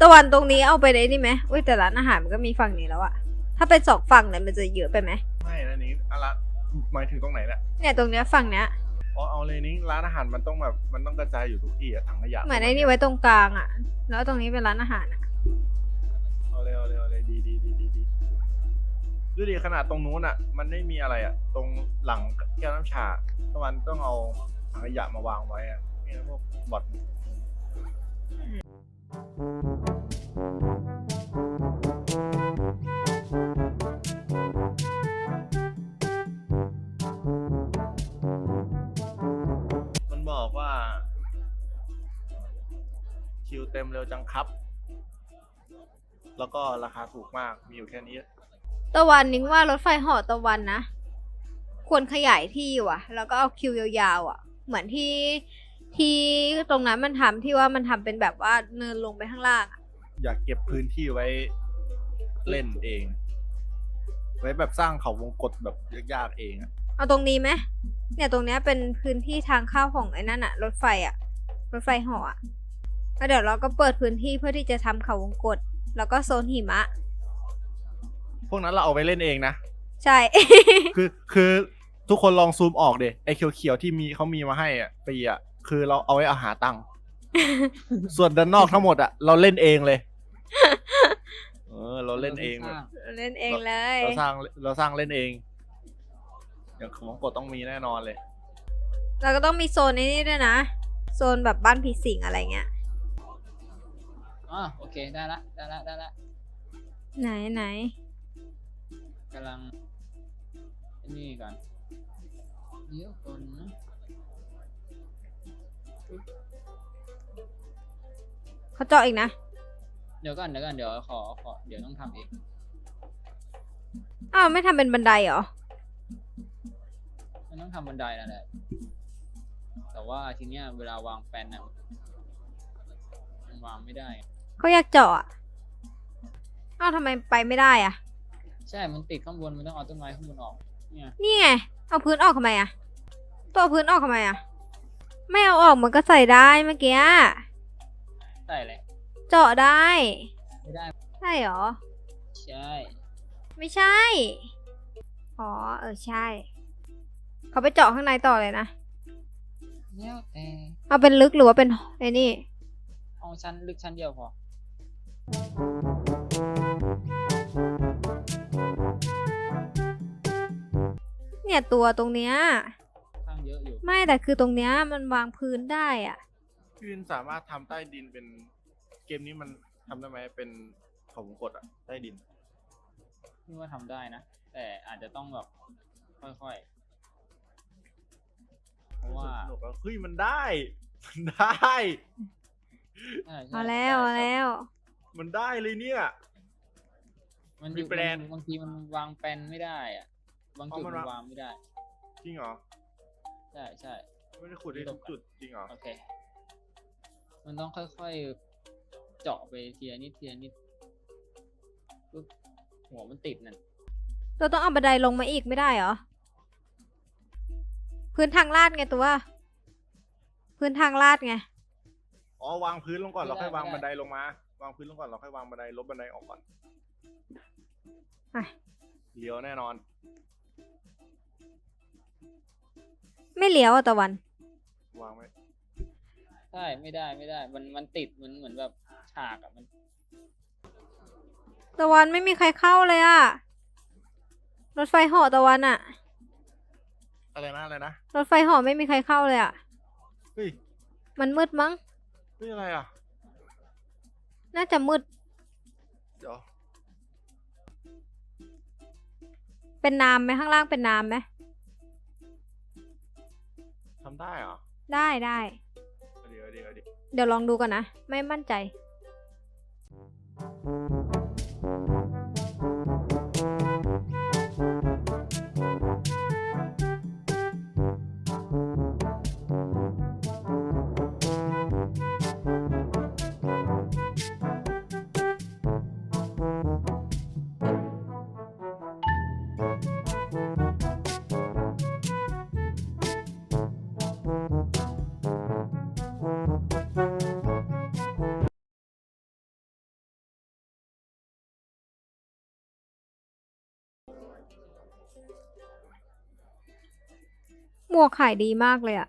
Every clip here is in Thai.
ตะวันตรงนี้เอาไปได้นี่ไหมอุ้ยแต่ร้านอาหารมันก็มีฝั่งนี้แล้วอะถ้าเป็นสองฝั่งเนี่ยมันจะเยอะไปไหมไม่นะนิ้งอะไรหมายถึงตรงไหนเนี่ยเนี่ยตรงเนี้ยฝั่งเนี้ยอ๋อเอาเลยนิ้งร้านอาหารมันต้องแบบมันต้องกระจายอยู่ทุกที่อะถังขยะเหมือนไอ้นี่ไว้ตรงกลางอะแล้วตรงนี้เป็นร้านอาหารอะเอาเลยเอาเลยเอาเลยดีดีดีดีดีดูดิขนาดตรงนู้นอะมันไม่มีอะไรอะตรงหลังแก้วน้ำชาตะวันต้องเอาถังขยะมาวางไว้อะนี่นะพวกบอทมัน เต็มเร็วจังครับ แล้วก็ราคาถูกมากมีอยู่แค่นี้ ตะวันนิ้งว่ารถไฟเหอตะวันนะ ควรขยายที่ว่ะ แล้วก็เอาคิวยาวๆอะ เหมือนที่ที่ตรงนั้นมันทำที่ว่ามันทำเป็นแบบว่าเนินลงไปข้างล่างอะอยากเก็บพื้นที่ไว้เล่นเอง ไว้แบบสร้างเขาวงกตแบบยากๆเองอะเอาตรงนี้ไหมเนี่ยตรงเนี้ยเป็นพื้นที่ทางเข้าของไอ้นั่นอะรถไฟอะรถไฟเหออะ แล้วเดี๋ยวเราก็เปิดพื้นที่เพื่อที่จะทำเขาวงกตแล้วก็โซนหิมะ พวกนั้นเราเอาไปเล่นเองนะ ใช่ คือคือทุกคนลองซูมออกเดไอเขียวๆที่มีเขามีมาให้อะปีอะคือเราเอาไว้เอาหาตังค์ ส่วนด้านนอกทั้งหมดอะเราเล่นเองเลย เออ เราเล่นเองแบบเล่นเองเลย เราสร้างเราสร้างเล่นเอง อย่างของกดต้องมีแน่นอนเลย เราก็ต้องมีโซนนี้ด้วยนะ โซนแบบบ้านผีสิงอะไรเงี้ย อ๋อโอเคได้ละได้ละได้ละไหนไหนกำลังไอ้นี่ก่อนเดี๋ยวก่อนนะเขาเจาะอีกนะ เดี๋ยวก่อนเดี๋ยวก่อนเดี๋ยวขอขอเดี๋ยวต้องทำเองอ้าวไม่ทำเป็นบันไดเหรอมันต้องทำบันไดนั่นแหละแต่ว่าทีเนี้ยเวลาวางแปลนน่ะมันวางไม่ได้ เขาอยากเจาะอะอ้าวทำไมไปไม่ได้อะใช่ มันติดข้างบน มันต้องเอาต้นไม้ข้างบนออก เนี่ย นี่ไง เอาพื้นออกทำไมอะตัวเอาพื้นออกทำไมอะไม่เอาออกมันก็ใส่ได้เมื่อกี้ใช่เลย เจาะได้ ไม่ได้ ใช่เหรอ ใช่ ไม่ใช่ อ๋อ เออ ใช่ เขาไปเจาะข้างในต่อเลยนะ แล้วแต่เอาเป็นลึกหรือว่าเป็นไอ้นี่ เอาชั้นลึกชั้นเดียวพอ เนี่ยตัวตรงเนี้ยข้างเยอะอยู่ไม่แต่คือตรงเนี้ยมันวางพื้นได้อะพี่วินสามารถทำใต้ดินเป็นเกมนี้มันทำได้ไหมเป็นเขาวงกตอะใต้ดินพี่ว่าทำได้นะ แต่อาจจะต้องแบบค่อยๆ เพราะว่าสนุกแล้วเฮ้ยมันได้ มันได้ใช่ใช่เอาแล้ว เอาแล้ว มันได้เลยเนี่ย มันอมียู่แปลน บางทีมันวางแปลนไม่ได้อะบางอ๋อจุดมันมันวางวางไม่ได้ จริงเหรอ ใช่ใช่ ไม่ได้ขุดได้ทุกจุดจริงเหรอ โอเค มันต้องค่อยๆ เจาะไปทีละนิดทีละนิดปุ๊บหัวมันติดนั่น เราต้องเอาบันไดลงมาอีกไม่ได้เหรอ พื้นทางลาดไงตัว พื้นทางลาดไง อ๋อวางพื้นลงก่อนเราค่อยวางบันไดลงมา วางพื้นลงก่อนเราค่อยวางบันไดลบบันไดออกก่อนอะเลี้ยวแน่นอน ไม่เลี้ยวอะตะวัน วางไว้ใช่ไม่ได้ไม่ได้ มันมันติดมันเหมือนแบบฉากอะมัน ตะวันไม่มีใครเข้าเลยอะรถไฟเหอตะวันอะอะไรนะอะไรนะรถไฟเหอไม่มีใครเข้าเลยอะเฮ้ยมันมืดมั้งเฮ้ยอะไรอะ น่าจะมืด เดี๋ยวเป็นน้ำไหมข้างล่างเป็นน้ำไหมทำได้เหรอได้ได้เดี๋ยวเดี๋ยวเดี๋ยว เดี๋ยวลองดูก่อนนะ ไม่มั่นใจหม วกขายดีมากเลยอะ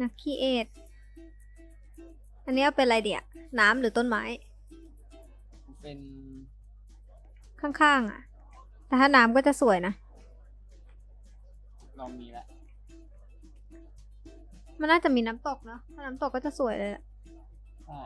นักคีเอทอันนี้เอาเป็นอะไรเดียน้ำหรือต้นไม้ เป็น ข้างๆอะ แต่ถ้าน้ำก็จะสวยนะ ลองมีแล้วมันน่าจะมีน้ำตกเนาะถ้าน้ำตกก็จะสวยเลยอะใช่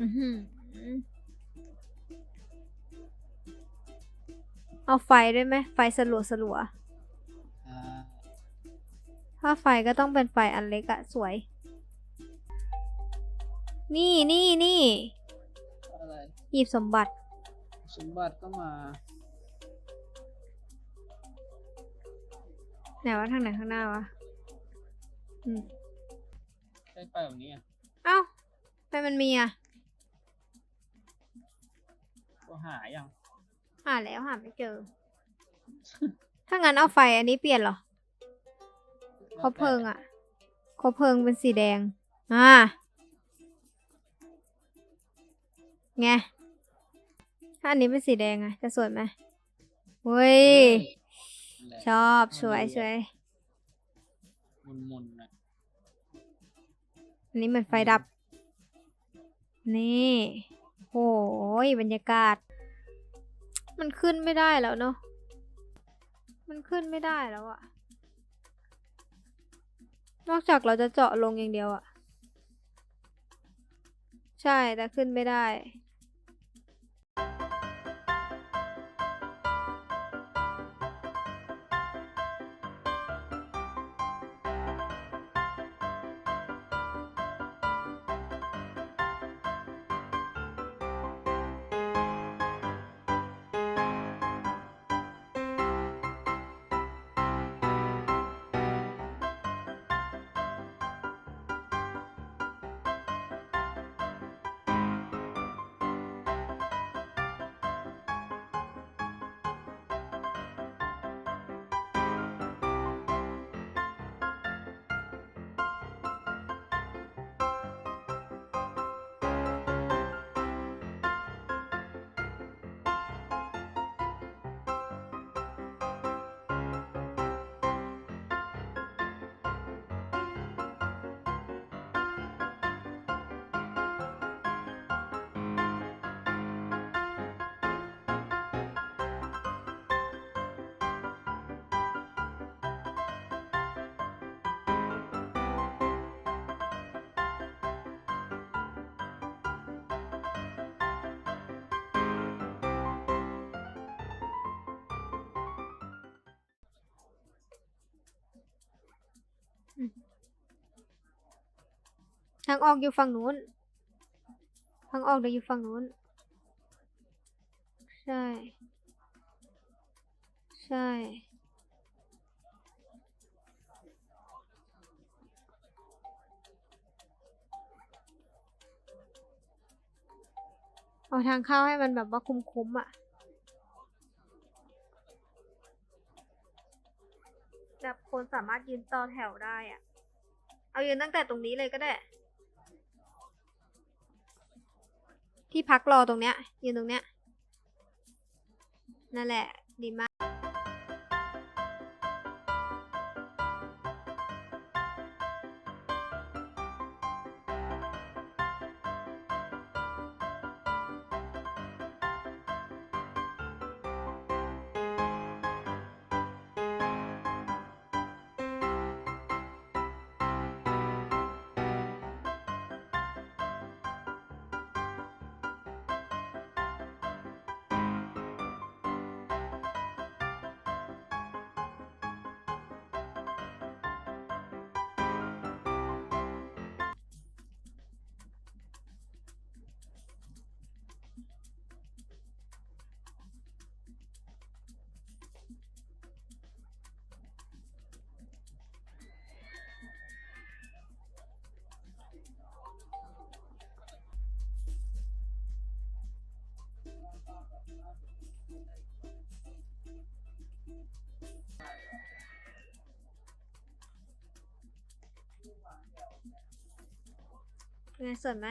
อืม เอาไฟด้วยไหมไฟสลัวสลัวอ่าๆถ้าไฟก็ต้องเป็นไฟอันเล็กอะสวย นี่นี่นี่อะไรหยิบสมบัติ สมบัติก็มา ไหนว่าทางไหนข้างหน้าวะอืมใช่ไปแบบนี้อะเอ้าทำไมมันมีอะก็หายัง หาแล้วหาไม่เจอ ถ้างั้นเอาไฟอันนี้เปลี่ยนเหรอคบเพลิงอะคบเพลิงเป็นสีแดง อ่า ไง ถ้าอันนี้เป็นสีแดงอะจะสวยไหมเว้ย ชอบสวยสวยมุนมุนๆนะอันนี้เหมือนไฟดับ นี่ โอ้ยบรรยากาศ มันขึ้นไม่ได้แล้วเนาะ มันขึ้นไม่ได้แล้วอะนอกจากเราจะเจาะลงอย่างเดียวอะใช่แต่ขึ้นไม่ได้ ทางออกอยู่ฝั่งนู้น ทางออกเดี๋ยวอยู่ฝั่งนู้น ใช่ ใช่ เอาทางเข้าให้มันแบบว่าคุ้มๆอะ แบบคนสามารถยืนต่อแถวได้อะ เอายืนตั้งแต่ตรงนี้เลยก็ได้ ที่พักรอตรงเนี้ยยืนตรงเนี้ยนั่นแหละดีมาก ไงสวยไหม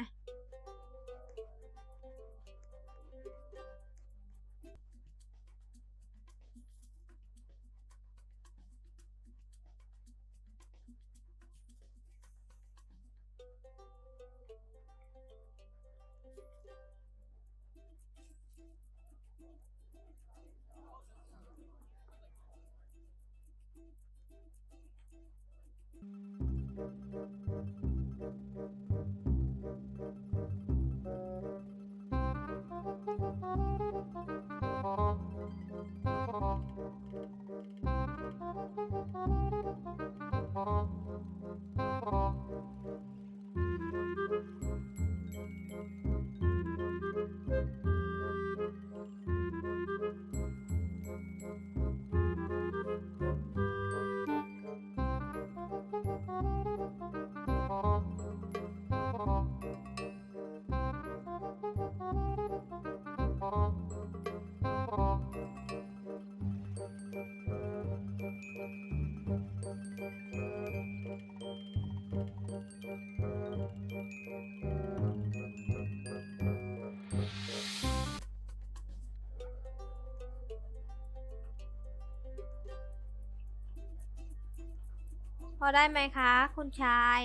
พอได้ไหมคะ คุณชาย